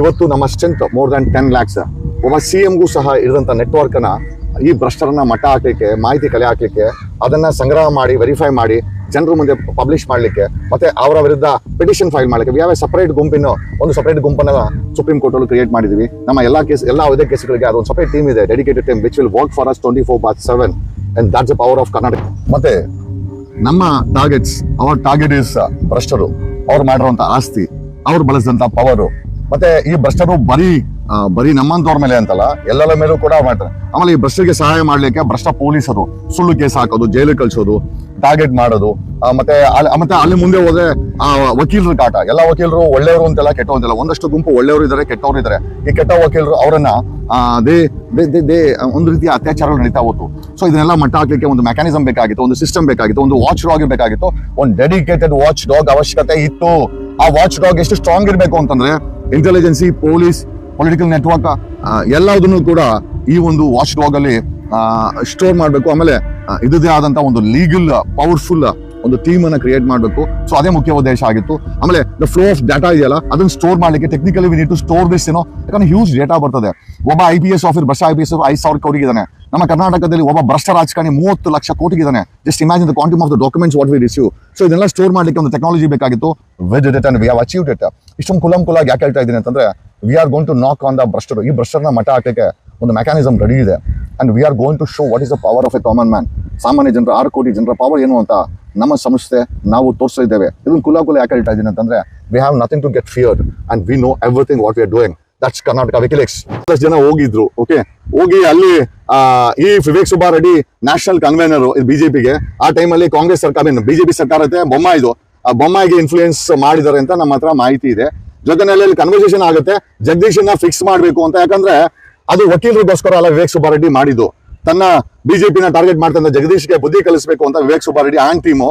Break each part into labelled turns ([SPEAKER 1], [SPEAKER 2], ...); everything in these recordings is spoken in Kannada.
[SPEAKER 1] ಇವತ್ತು ನಮ್ಮ strength more than ten lakhs ಒಬ್ಬ ಸಿ ಎಂಗೂ ಸಹ ಇರಿದಂಥ ನೆಟ್ವರ್ಕನ್ನು ಈ ಭ್ರಷ್ಟರನ್ನ ಮಟ್ಟ ಹಾಕಲಿಕ್ಕೆ, ಮಾಹಿತಿ ಕಲೆ ಹಾಕಲಿಕ್ಕೆ, ಅದನ್ನ ಸಂಗ್ರಹ ಮಾಡಿ ವೆರಿಫೈ ಮಾಡಿ, ಜನರ ಮುಂದೆ ಪಬ್ಲಿಷ್ ಮಾಡಲಿಕ್ಕೆ, ಮತ್ತೆ ಅವರ ವಿರುದ್ಧ ಪಿಟಿಷನ್ ಫೈಲ್ ಮಾಡಲಿಕ್ಕೆ. ಯಾವ ಸಪರೇಟ್ ಗುಂಪಿನ, ಒಂದು ಸಪರೇಟ್ ಗುಂಪನ್ನು ಸುಪ್ರೀಂ ಕೋರ್ಟಲ್ಲಿ ಕ್ರಿಯೇಟ್ ಮಾಡಿದೀವಿ. ನಮ್ಮ ಎಲ್ಲ ಕೇಸ್ ಎಲ್ಲ ಯಾವುದೇ ಕೇಸ್ಗಳಿಗೆ ಅದೊಂದು ಸಪರೇಟ್ ಟೀಮ್ ಇದೆ dedicated team which will work for us twenty four by seven and that's a power of Karnataka ಮತ್ತೆ ನಮ್ಮ ಟಾರ್ಗೆಟ್ಸ್ ಅವರ್ ಟಾರ್ಗೆಟ್ ಇಸ್ ಭ್ರಷ್ಟರು. ಅವ್ರು ಮಾಡಿರೋಂಥ ಆಸ್ತಿ, ಅವ್ರು ಬಳಸಿದಂಥ ಪವರು ಮತ್ತೆ ಈ ಭ್ರಷ್ಟರು ಬರೀ ಬರೀ ನಮ್ಮಂತವ್ರ ಮೇಲೆ ಅಂತಲ್ಲ ಎಲ್ಲರ ಮೇಲೂ ಕೂಡ ಮಾಡ್ತಾರೆ. ಆಮೇಲೆ ಈ ಭ್ರಷ್ಟರಿಗೆ ಸಹಾಯ ಮಾಡ್ಲಿಕ್ಕೆ ಭ್ರಷ್ಟ ಪೊಲೀಸರು, ಸುಳ್ಳು ಕೇಸ್ ಹಾಕೋದು ಜೈಲು ಕಳಿಸೋದು ಟಾರ್ಗೆಟ್ ಮಾಡೋದು ಮತ್ತೆ ಮತ್ತೆ ಅಲ್ಲಿ ಮುಂದೆ ಹೋದ್ರೆ, ಆ, ವಕೀಲರ ಕಾಟ. ಎಲ್ಲ ವಕೀಲರು ಒಳ್ಳೆಯವರು ಅಂತೆಲ್ಲ, ಕೆಟ್ಟವರು ಅಂತೆಲ್ಲ, ಒಂದಷ್ಟು ಗುಂಪು ಒಳ್ಳೆಯವರು ಇದ್ದಾರೆ ಕೆಟ್ಟವರು ಇದ್ದಾರೆ ಈ ಕೆಟ್ಟ ವಕೀಲರು ಅವರನ್ನ ದೇ ದೇ ದೇ ದೇ, ಒಂದು ರೀತಿಯ ಅತ್ಯಾಚಾರಗಳು ನಡೀತಾ ಹೋತು. ಸೊ ಇದನ್ನೆಲ್ಲ ಮಟ್ಟ ಹಾಕ್ಲಿಕ್ಕೆ ಒಂದು ಮೆಕ್ಯಾನಿಸಮ್ ಬೇಕಾಗಿತ್ತು, ಒಂದು ಸಿಸ್ಟಮ್ ಬೇಕಾಗಿತ್ತು, ಒಂದು ವಾಚ್ ಡಾಗ್ ಬೇಕಾಗಿತ್ತು. ಒಂದು ಡೆಡಿಕೇಟೆಡ್ ವಾಚ್ ಡಾಗ್ ಅವಶ್ಯಕತೆ ಇತ್ತು. ಆ ವಾಚ್ ಡಾಗ್ ಎಷ್ಟು ಸ್ಟ್ರಾಂಗ್ ಇರಬೇಕು ಅಂತಂದ್ರೆ ಇಂಟೆಲಿಜೆನ್ಸಿ ಪೊಲೀಸ್ ಪೊಲಿಟಿಕಲ್ ನೆಟ್ವರ್ಕ್ ಎಲ್ಲದನ್ನು ಕೂಡ ಈ ಒಂದು ವಾಚ್ ಡಾಗ್ ಅಲ್ಲಿ ಸ್ಟೋರ್ ಮಾಡಬೇಕು. ಆಮೇಲೆ ಇದೇ ಆದಂತ ಒಂದು ಲೀಗಲ್ ಪವರ್ಫುಲ್ ಒಂದು ಟೀಮ್ ಅನ್ನ ಕ್ರಿಯೇಟ್ ಮಾಡಬೇಕು. ಸೊ ಅದೇ ಮುಖ್ಯ ಉದ್ದೇಶ ಆಗಿತ್ತು. ಆಮೇಲೆ ದ ಫ್ಲೋ ಆಫ್ ಡಾಟಾ ಇದೆಯಲ್ಲ, ಅದನ್ನ ಸ್ಟೋರ್ ಮಾಡ್ಲಿಕ್ಕೆ technically we need to store this ಏನೋ ಯಾಕಂದ್ರೆ ಹ್ಯೂಜ್ ಡೇಟಾ ಬರ್ತದೆ. ಒಬ್ಬ ಐ ಪಿ ಎಸ್ ಆಫೀಸ್ ಬಸ್ ಐ ಪಿ ಎಸ್ ಐದು ಸಾವಿರ ಕೋಟಿಗಿದ್ದಾನೆ ನಮ್ಮ ಕರ್ನಾಟಕದಲ್ಲಿ ಒಬ್ಬ ಭ್ರಷ್ಟ ರಾಜಕಾರಣಿ ಮೂವತ್ತು lakh ಕೋಟಿಗಿದ್ದಾನೆ just imagine the quantum of the documents what we receive so ಇದನ್ನೆಲ್ಲ ಸ್ಟೋರ್ ಮಾಡಲಿಕ್ಕೆ ಒಂದು ಟೆಕ್ನಾಲಜಿ ಬೇಕಾಗಿತ್ತು. Veg it and we have achieve it ಇಷ್ಟೊಂದು ಕುಲಂ ಕುಲಾಗಿ ಯಾಕೆ ಹೇಳ್ತಾ ಇದ್ದೀನಿ ಅಂತಂದ್ರೆ we are going to knock on the ಭ್ರಷ್ಟರು. ಈ ಭ್ರಷ್ಟರನ್ನ ಮಠ ಹಾಕಲಿಕ್ಕೆ ಒಂದು ಮೆಕ್ಯಾನಿಸಮ್ ರೆಡಿ ಇದೆ. And we are going to show what is the power of a common man ಸಾಮಾನ್ಯ ಜನರ, ಆರು ಕೋಟಿ ಜನರ ಪವರ್ ಏನು ಅಂತ ನಮ್ಮ ಸಂಸ್ಥೆ, ನಾವು ತೋರಿಸ್ತಾ ಇದ್ದೇವೆ. ಇದನ್ನು ಕುಲ ಕುಲ ಯಾಕೆ ಹೇಳ್ತಾ ಇದ್ದೀನಿ ಅಂತಂದ್ರೆ we have nothing to get fear and we know everything what we are doing that's Karnataka WikiLeaks ಜನ ಹೋಗಿದ್ರು ಓಕೆ ಹೋಗಿ ಅಲ್ಲಿ ಈ ವಿವೇಕ್ ಸುಬ್ಬಾ ರೆಡ್ಡಿ ನ್ಯಾಷನಲ್ ಕನ್ವೆನರ್ ಬಿಜೆಪಿಗೆ ಆ ಟೈಮಲ್ಲಿ ಕಾಂಗ್ರೆಸ್ ಸರ್ಕಾರ ಬಿಜೆಪಿ ಸರ್ಕಾರ ಬೊಮ್ಮ ಇದು. ಆ ಬೊಮ್ಮಾಯಿಗೆ ಇನ್ಫ್ಲೂಯೆನ್ಸ್ ಮಾಡಿದ್ದಾರೆ ಅಂತ ನಮ್ಮ ಹತ್ರ ಮಾಹಿತಿ ಇದೆ. ಜೊತೆನಲ್ಲಿ ಅಲ್ಲಿ ಕನ್ವರ್ಸೇಷನ್ ಆಗುತ್ತೆ. ಜಗದೀಶನ್ನ ಫಿಕ್ಸ್ ಮಾಡಬೇಕು ಅಂತ. ಯಾಕಂದ್ರೆ ಅದು ವಕೀಲರಿಗೋಸ್ಕರ ಅಲ್ಲ ವಿವೇಕ್ ಸುಬ್ಬಾ ರೆಡ್ಡಿ ಮಾಡಿದ್ದು. ತನ್ನ ಬಿಜೆಪಿನ ಟಾರ್ಗೆಟ್ ಮಾಡ್ತಂತ ಜಗದೀಶ್ಗೆ ಬುದ್ಧಿ ಕಲಿಸಬೇಕು ಅಂತ ವಿವೇಕ್ ಸುಬ್ಬಾ ರೆಡ್ಡಿ ಆನ್ ಟೀಮು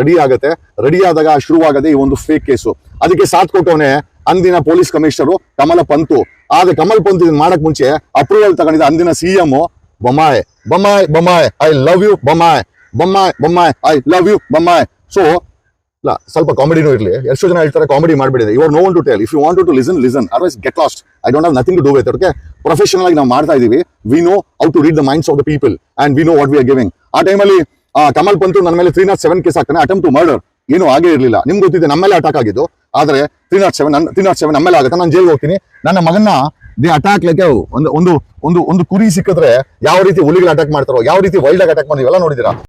[SPEAKER 1] ರೆಡಿ ಆಗುತ್ತೆ. ರೆಡಿ ಆದಾಗ ಶುರುವಾಗದೆ ಈ ಒಂದು ಫೇಕ್ ಕೇಸು ಅದಕ್ಕೆ ಸಾಥ್ ಕೊಟ್ಟವನೇ ಅಂದಿನ ಪೊಲೀಸ್ ಕಮಿಷನರು ಕಮಲ ಪಂತು. ಆದ್ರೆ ಕಮಲ್ ಪಂತ್ ಇದನ್ನ ಮಾಡಕ್ ಮುಂಚೆ ಅಪ್ರೂವಲ್ ತಗೊಂಡಿದ್ದ ಅಂದಿನ CM Bommai. Bommai Bommai I love you Bommai. Bommai Bommai I love you Bommai. So ಇಲ್ಲ, ಸ್ವಲ್ಪ ಕಾಮಿಡಿನೂ ಇರಲಿ. ಎಷ್ಟು ಜನ ಹೇಳ್ತಾರೆ comedy ಮಾಡಬೇಡಿದೆ. Are no one to tell if you want to listen listen otherwise get lost I don't have nothing to do with okay professional ಆಗಿ ನಾವು ಮಾಡ್ತಾ ಇದೀವಿ. We know how to read the minds of the people and we know what we are giving ಆ ಟೈಮಲ್ಲಿ ಕಮಲ್ ಪಂತು ನನ್ನ ಮೇಲೆ ತ್ರೀ ನಾಟ್ ಸೆವೆನ್ ಕೇಸ್ ಹಾಕ್ತಾನೆ. ಅಟೆಂಪ್ಟ್ ಟು ಮರ್ಡರ್ ಏನು ಆಗೇ ಇರಲಿಲ್ಲ. ನಿಮ್ಗೆ ಗೊತ್ತಿದೆ ನಮ್ಮ ಮೇಲೆ ಅಟ್ಯಾಕ್ ಆಗಿದ್ದು. ಆದ್ರೆ three not seven three not seven ನಮ್ಮ ಮೇಲೆ ಆಗುತ್ತೆ, ನಾನು ಜೈಲ್ಗೆ ಹೋಗ್ತೀನಿ. ನನ್ನ ಮಗನ್ನ ದಿ ಅಟ್ಯಾಕ್ ಲೈಕ್ ಒಂದು ಒಂದು ಒಂದು ಒಂದು ಕುರಿ ಸಿಕ್ಕಿದ್ರೆ ಯಾವ ರೀತಿ ಹುಲಿಗಳು ಅಟ್ಯಾಕ್ ಮಾಡ್ತಾರೋ, ಯಾವ ರೀತಿ ವೈಲ್ಡ್ ಆಗಿ ಅಟ್ಯಾಕ್ ಮಾಡಿ ಎಲ್ಲ ನೋಡಿದಿರಾ